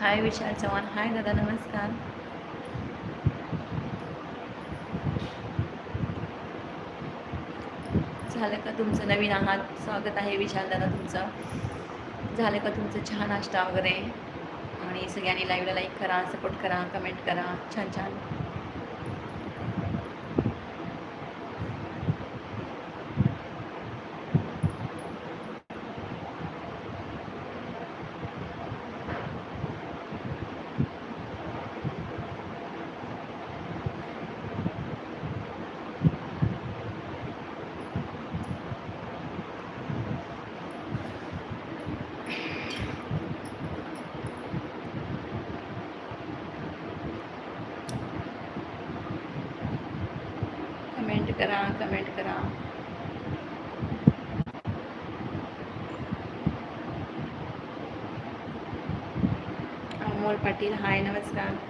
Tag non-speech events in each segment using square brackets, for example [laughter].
हाय विशाल चव्हाण. हाय दादा नमस्कार. झालं का तुमचं नवीन आहात? स्वागत आहे विशाल दादा तुमचं. झालं का तुमचं छान नाश्ता वगैरे? आणि सगळ्यांनी लाईव्हला लाईक करा सपोर्ट करा कमेंट करा. छान छान कमेंट करा कमेंट करा. अमोल पाटील हाय नमस्कार.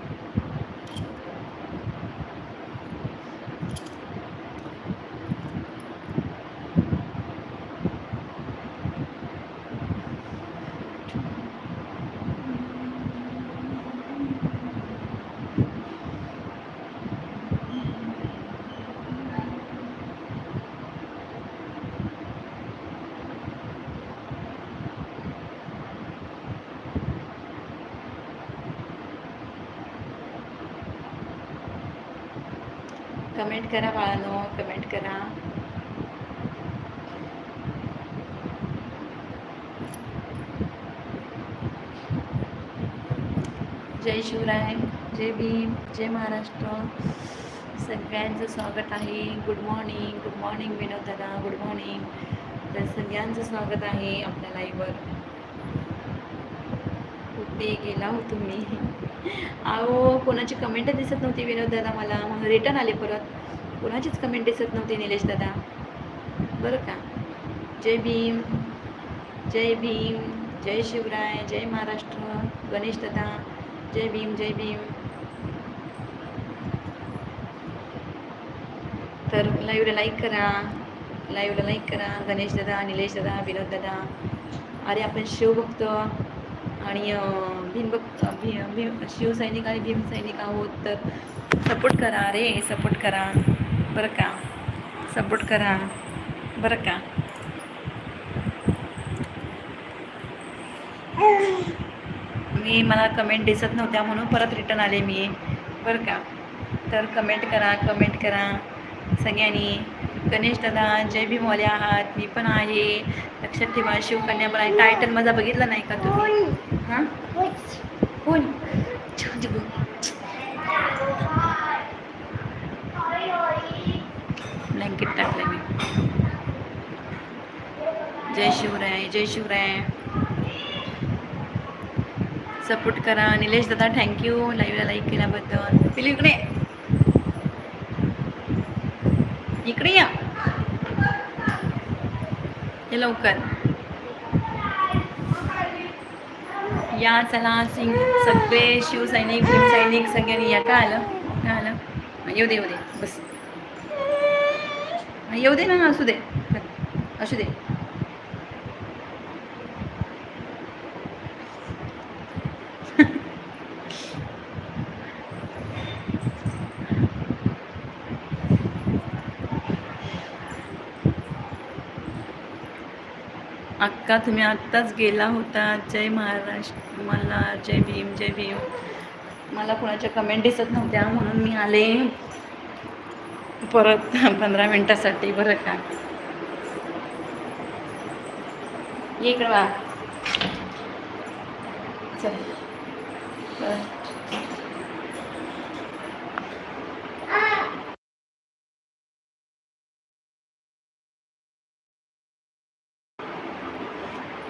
कमेंट करा बाळांनो कमेंट करा. जय शिवराय जय भीम जय महाराष्ट्र. सगळ्यांचं स्वागत आहे. Good morning good morning Vinod दादा गुड मॉर्निंग तर सगळ्यांचं स्वागत आहे आपल्या लाईव्हवर कुठे गेला हो तुम्ही. अहो कोणाची कमेंट दिसत नव्हती विनोद दादा मला. मग रिटर्न आले परत. कोणाचीच कमेंट दिसत नव्हती निलेश दादा बरं का? जय भीम. जय भीम. जय शिवराय. जय महाराष्ट्र. गणेश दादा जय भीम जय भीम. तर लाईव्हला लाईक करा. लाईव्हला लाईक करा. गणेश दादा निलेश दादा विनोद दादा अरे आपण शिव बघतो. आणि भीम भी भीम शिवसैनिक आणि भीमसैनिक आहोत तर सपोर्ट करा रे सपोर्ट करा. बरं का? सपोर्ट करा. बरं का? मी मला कमेंट दिसत नव्हत्या म्हणून परत रिटर्न आले मी. बरं का? तर कमेंट करा कमेंट करा. सगळ्यांनी गणेश दादा जय भीमवाले आहात. मी पण आहे. लक्षात ठेवा शिवकन्या पण आहे. टायटल माझा बघितला नाही का तुम्ही हां कोण छान जिगू. ब्लँकेट टाकलं मी जय शिवराय जय शिवराय. सपोर्ट करा. निलेश दादा थँक्यू लाईव्हला लाईक केल्याबद्दल. पिली इकडे. इकडे या. हे लवकर. या चला सिंग सगळे शिवसैनिक भीमसैनिक सगळ्यांनी या. काय आलं? काय आलं? येऊ दे येऊ दे. बस. येऊ दे ना असू दे. असू दे. अक्का तुम्ही आत्ताच गेला होता. जय महाराष्ट्र. मला जय भीम जय भीम. मला कोणाच्या कमेंट दिसत नव्हत्या म्हणून मी आले. परत पंधरा मिनटासाठी बरं का. ये इकडं बा चल बरं.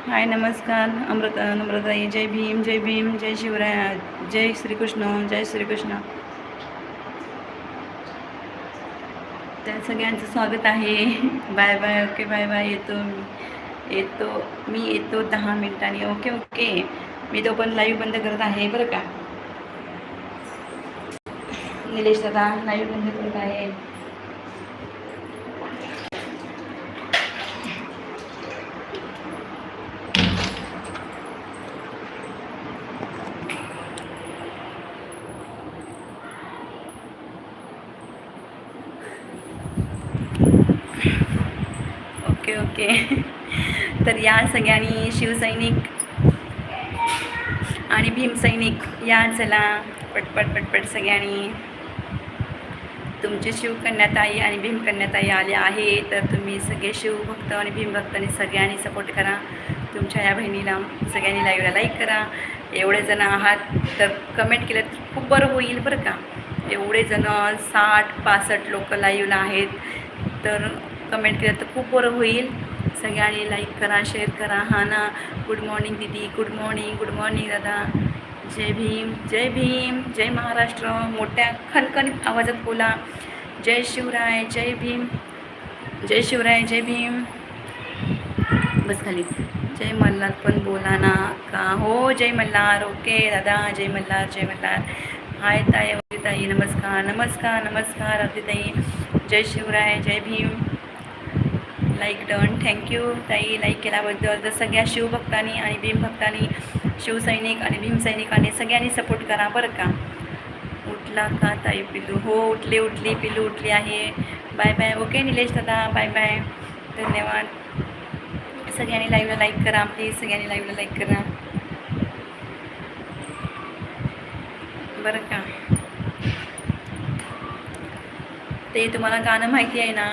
हाय नमस्कार. अमृता नम्रताई जय भीम जय भीम जय शिवराय जय श्रीकृष्ण जय श्रीकृष्ण. त्या सगळ्यांचं स्वागत आहे. Bye bye okay bye bye. येतो मी. येतो मी येतो दहा मिनिटांनी. Okay okay. मी तो पण लाईव्ह बंद करत आहे बरं का? निलेश दादा लाईव्ह बंद करत आहे. ओके. तर या सगळ्यांनी शिवसैनिक आणि भीमसैनिक या चला पटपट पटपट सगळ्यांनी. तुमचे शिवकन्याताई आणि भीमकन्याताई आले आहे तर तुम्ही सगळे शिवभक्त आणि भीमभक्तांनी सगळ्यांनी सपोर्ट करा. तुमच्या या बहिणीला सगळ्यांनी लाईव्हला लाईक करा. एवढे जण आहात तर कमेंट केलं तर खूप बरं होईल बरं का. एवढे जण साठ पासष्ट लोक लाईव्हला आहेत तर कमेंट केलं तर खूप बरं होईल. सगळ्यांनी लाईक करा शेअर करा. हा ना. गुड मॉर्निंग दीदी. गुड मॉर्निंग गुड मॉर्निंग दादा. जय भीम जय भीम. जय महाराष्ट्र. मोठ्या खणखणीत आवाजात बोला. जय शिवराय जय भीम. जय शिवराय जय भीम. बस खाली. जय मल्हार पण बोला ना. का? हो जय मल्हार. ओके दादा. जय मल्हार जय मल्हार. हाय ताई ताई नमस्कार नमस्कार नमस्कार ताई जय शिवराय जय Bhim. Like done thank you ताई लाईक केल्याबद्दल तर सगळ्या शिवभक्तांनी आणि भीमभक्तांनी शिवसैनिक आणि भीमसैनिकांनी सगळ्यांनी सपोर्ट करा बरं का. उठला का ताई पिलू हो उठली उठली पिलू उठली आहे. बाय बाय ओके निलेश दादा बाय बाय धन्यवाद. सगळ्यांनी लाईव्हला लाईक करा प्लीज सगळ्यांनी लाईव्हला लाईक करा. बरं का. ते तुम्हाला गाणं माहिती आहे ना?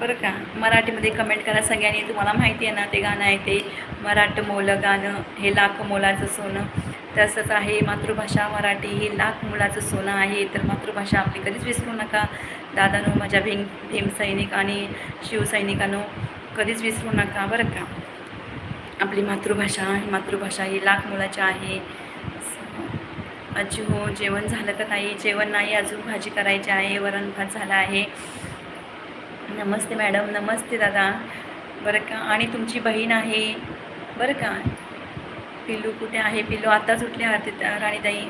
बरं का. मराठीमध्ये कमेंट करा. सगळ्यांनी तुम्हाला माहिती आहे ना ते गाणं आहे ते मराठ मोलं गाणं हे लाख मोलाचं सोनं. तसंच आहे मातृभाषा मराठी ही लाख मोलाचं सोनं आहे. तर मातृभाषा आपली कधीच विसरू नका. दादानो माझ्या भीम भीमसैनिक आणि शिवसैनिकांनो कधीच विसरू नका. बरं का? आपली मातृभाषा ही मातृभाषा ही लाख मुलाची आहे. अजी हो जेवण झालं का नाही? जेवण नाही. अजून भाजी करायची आहे. वरण भात झाला आहे. नमस्ते मॅडम नमस्ते दादा. बरं का? आणि तुमची बहीण आहे? बरं का? पिल्लू कुठे आहे? पिल्लू आत्ताच उठले आरती राणीताई.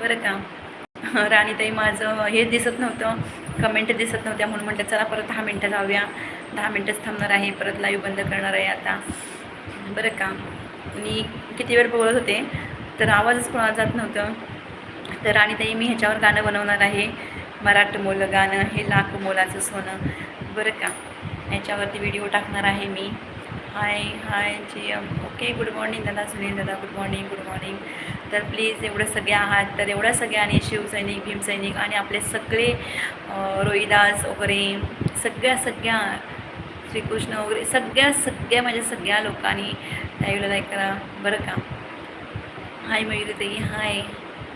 बरं का? [laughs] राणीताई माझं हे दिसत नव्हतं. कमेंट दिसत नव्हत्या म्हणून म्हटलं चला परत दहा मिनटं जाऊया. दहा मिनटंच थांबणार आहे परत लाईव्ह बंद करणार आहे आता. बरं का? मी किती वेळ बोलत होते तर आवाजच कोणाला जात नव्हतं. तर राणीताई मी ह्याच्यावर गाणं बनवणार आहे. मराठ मोल गाणं हे लाख मोलाचं सोनं. बरं का. याच्यावरती व्हिडिओ टाकणार आहे मी. हाय हाय जी ओके गुड मॉर्निंग दादा सुनील दादा गुड मॉर्निंग गुड मॉर्निंग तर प्लीज एवढं सगळे आहात. तर एवढ्या सगळ्यांनी शिवसैनिक भीमसैनिक आणि आपले सगळे रोहिदास वगैरे सगळ्या सगळ्या श्रीकृष्ण वगैरे सगळ्या सगळ्या माझ्या सगळ्या लोकांनी लाईव्हला लाईक करा. बरं का? हाय मयुरी ताई. हाय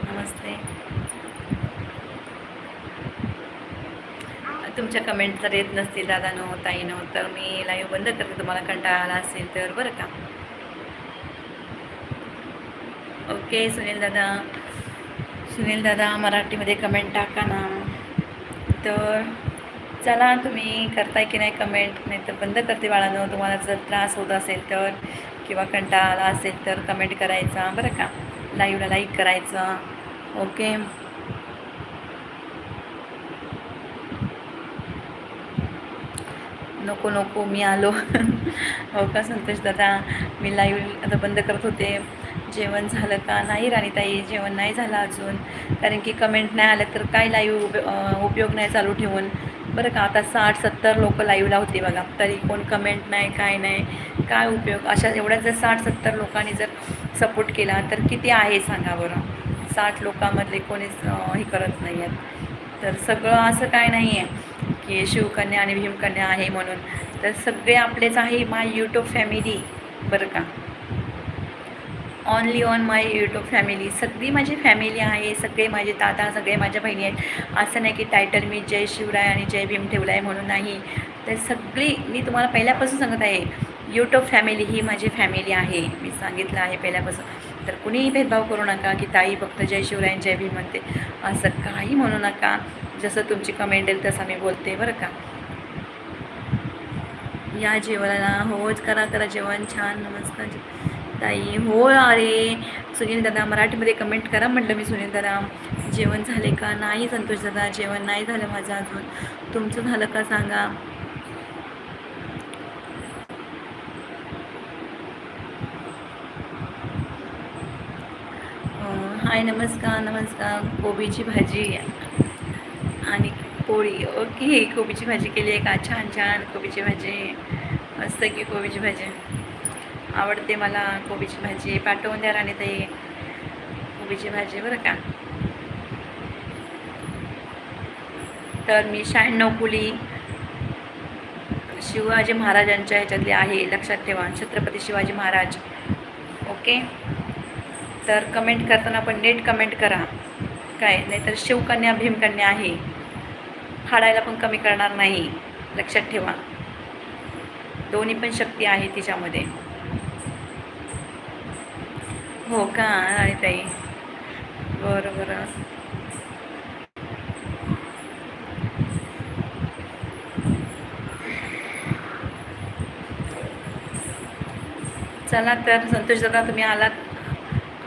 नमस्ते. तुमच्या कमेंट जर येत नसतील दादा नो ताई नो तर मी लाईव्ह बंद करते. तुम्हाला कंटाळा आला असेल तर बरं का? ओके सुनील दादा. सुनील दादा मराठीमध्ये कमेंट टाका ना. तर चला तुम्ही करताय की नाही कमेंट नाही तर बंद करते बाळानं. तुम्हाला जर त्रास होत असेल तर किंवा कंटाळा आला असेल तर कमेंट करायचा. बरं का? लाईव्हला लाईक करायचं. ओके नको नको मी आलो. [laughs] हो का संतोष दादा? मी लाईव्ह आता बंद करत होते. जेवण झालं का? नाही राणीताई जेवण नाही झालं अजून. कारण की कमेंट नाही आलं तर काय लाईव्ह उप उपयोग नाही चालू ठेवून. बरं का आता साठ सत्तर लोक लाईव्हला होते बघा. तरी कोण कमेंट नाही काय नाही. काय उपयोग? अशा एवढ्या जर साठ सत्तर लोकांनी जर सपोर्ट केला तर किती आहे सांगा बरं? साठ लोकांमधले कोणीच हे करत नाही आहेत तर सगळं असं काय नाही आहे की शिवकन्या आणि भीमकन्या आहे म्हणून. तर सगळे आपलेच आहे माय यूट्यूब फॅमिली बरं का? Only on my YouTube family सगळी माझी फॅमिली आहे सगळे माझे दादा सगळे माझ्या बहिणी आहेत. असं नाही की टायटल मी जय शिवराय आणि जय भीम ठेवला आहे म्हणून नाही. तर सगळी मी तुम्हाला पहिल्यापासून सांगत आहे यूट्यूब फॅमिली ही माझी फॅमिली आहे. मी सांगितलं आहे पहिल्यापासून. तर कुणीही भेदभाव करू नका की ताई फक्त जय शिवराय जय भीम म्हणते. असं काही म्हणू नका. जसं तुमची कमेंट येईल तसं मी बोलते बरं का? या जेवणाला होच करा करा जेवण छान नमस्कार ताई हो अरे सुनील दादा मराठीमध्ये कमेंट करा म्हटलं मी सुनील दादा. जेवण झाले का? नाही संतोष दादा जेवण नाही झालं माझं अजून. तुमचं झालं का सांगा. हाय नमस्कार नमस्कार. कोबीची भाजी. पोळी. ओके कोबीची भाजी केली आहे का? छान छान. कोबीची भाजी. मस्त की कोबीची भाजी. आवडते मला कोबीची भाजी. पाठवून द्या राणीताई कोबीची भाजी बरं का? तर मी शहाण्णव कुली शिवाजी महाराजांच्या ह्याच्यातली आहे लक्षात ठेवा. छत्रपती शिवाजी महाराज. ओके? तर कमेंट करताना पण नेट कमेंट करा. काय? नाहीतर शिवकन्या भीमकन्या आहे. फाडायला पण कमी करणार नाही. लक्षात ठेवा. दोन्ही पण शक्ती आहे तिच्यामध्ये. हो का? आणि ताई. बरं बरं. चला तर संतोष दादा तुम्ही आलात.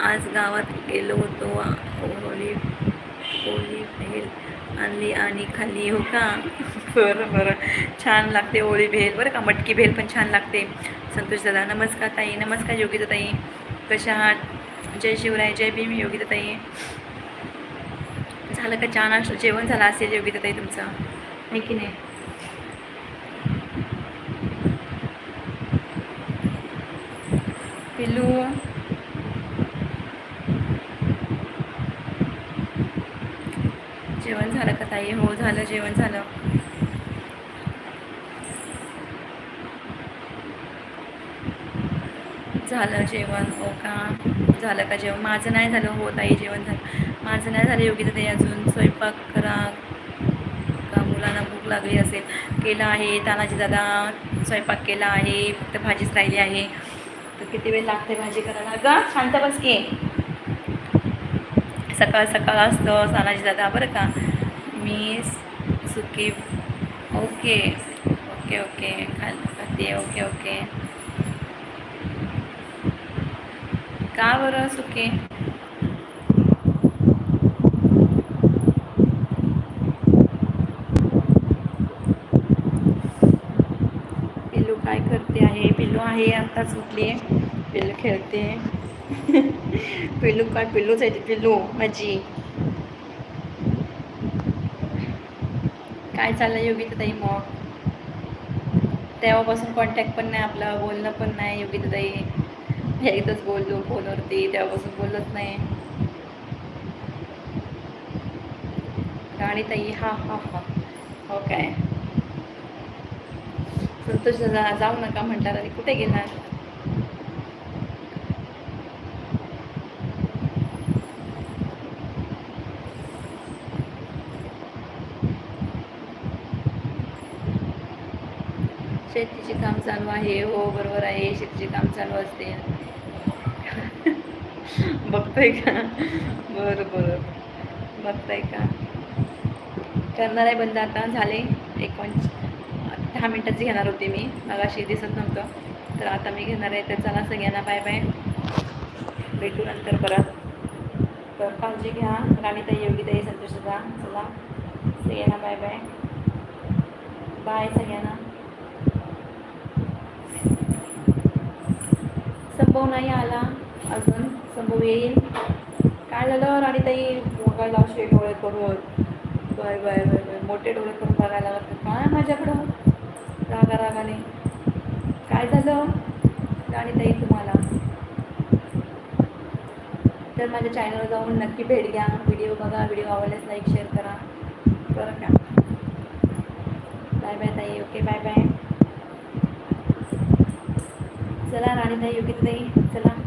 आज गावात गेलो होतो ओली ओळी भेल आणली आणि खाल्ली हो का? बरं बरं. छान लागते ओळी भेल. बरं का मटकी भेल पण छान लागते. संतोष दादा नमस्कार ताई. नमस्कार योगिता ताई. कशा आहात? जय शिवराय जय भीम योगिता ताई. झालं का छान असं जेवण झालं असेल योगिता ताई तुमचं? आहे की नाही? पिल्लू. जेवण झालं का ताई? हो झालं जेवण झालं. झालं जेवण हो का? झालं का जेवण? माझं नाही झालं हो ताई जेवण झालं. माझं नाही झालं योगिता ताई अजून स्वयंपाक करा. का मुलांना भूक लागली असेल? केला आहे. तानाजी दादा स्वयंपाक केला आहे. फक्त भाजीच राहिली आहे. तर किती वेळ लागते भाजी करायला? गा शांत बस की. सकाळ सकाळ असतं तानाजी दादा बरं का? मी सुकी ओके ओके ओके खाल खाते ओके ओके. का बरं सुके? पिल्लू काय करते आहे? पिल्लू आहे आत्ताच उठली. पिल्लू खेळते. पिल्लू काय पिल्लूच आहे ती पिल्लू माझी काय चाललं योगिता ताई मग तेव्हापासून कॉन्टॅक्ट पण नाही आपलं बोलणं पण नाही योगिता ताई एकदाच बोललो फोनवरती तेव्हापासून बोलत नाही गाणी ताई हा हा हा हो काय संतोष जाऊ नका म्हटलं आणि कुठे गेला शेतीचे काम चालू आहे. हो बरोबर आहे. शेतीचे काम चालू असते. [laughs] बघताय का? बरं बरं. बघताय का? करणार आहे बंद आता. झाले एक पंच दहा मिनटाची घेणार होते मी. मगाशी दिसत नव्हतं. तर आता मी घेणार आहे. तर चला सगळ्यांना बाय बाय भेटू नंतर परत. तर काळजी घ्या. राणीताई योगीताई संतोषदा चला. सगळ्यांना बाय बाय बाय सगळ्यांना. संभव नाही आला. अजून संभव येईल. काय झालं? राणीताई बघायला असे डोळे करून बाय बाय बाय बाय. मोठे डोळे करून बघायला लागत काय माझ्याकडं? रागा रागाने. काय झालं? राणीताई तुम्हाला. तर माझ्या चॅनलवर जाऊन नक्की भेट घ्या. व्हिडिओ बघा. व्हिडिओ आवडल्यास लाईक शेअर करा. बरं का? बाय बाय ताई. ओके बाय बाय चला राणीताई योगिताई चला.